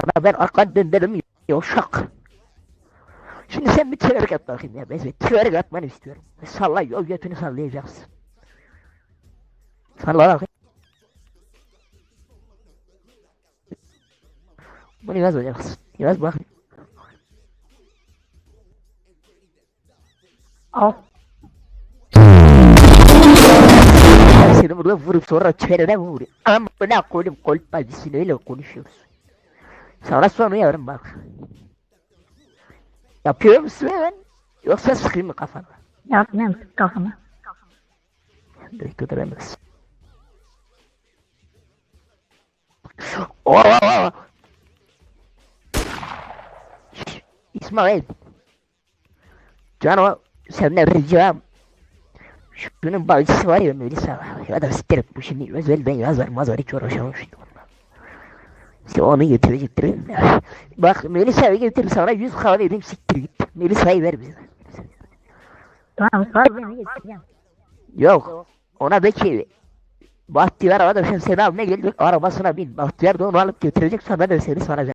Sana ben arkan döndürüm yavşak. Şimdi sen bir twerk at bakayım ya. Ben twerk atmanı istiyorum. Salla o götünü sallayacaksın. Salla bakayım. Bunu yaz olacaksın. Yaz bakayım. Al. Seni burada vurup sonra çenene vurayım? Ama ne koydum kolpacısın öyle konuşuyoruz. Sana soruyorum bak. Yapıyor musun hemen? Yoksa sıkayım mı kafana? Yapmayayım kafana. Götüremez. Oo! Oh! İsmail. Cano senden ricam. Şunun bacısı var ya Melisa. Ya da siktir et bu şimdi özel ben yazar mazar hiç uğraşamam şimdi onunla. İşte onu getirecektir. Bak Melisa'yı getir sana 100 kahve edeyim siktir git. Melisa'yı ver bize. Tamam beni getireceğim. Yok. Ona de ki Bahtiyar adam sen seni almaya gelecek arabasına bin. Bahtiyar da onu alıp götürecek sonra ben de seni soracağım.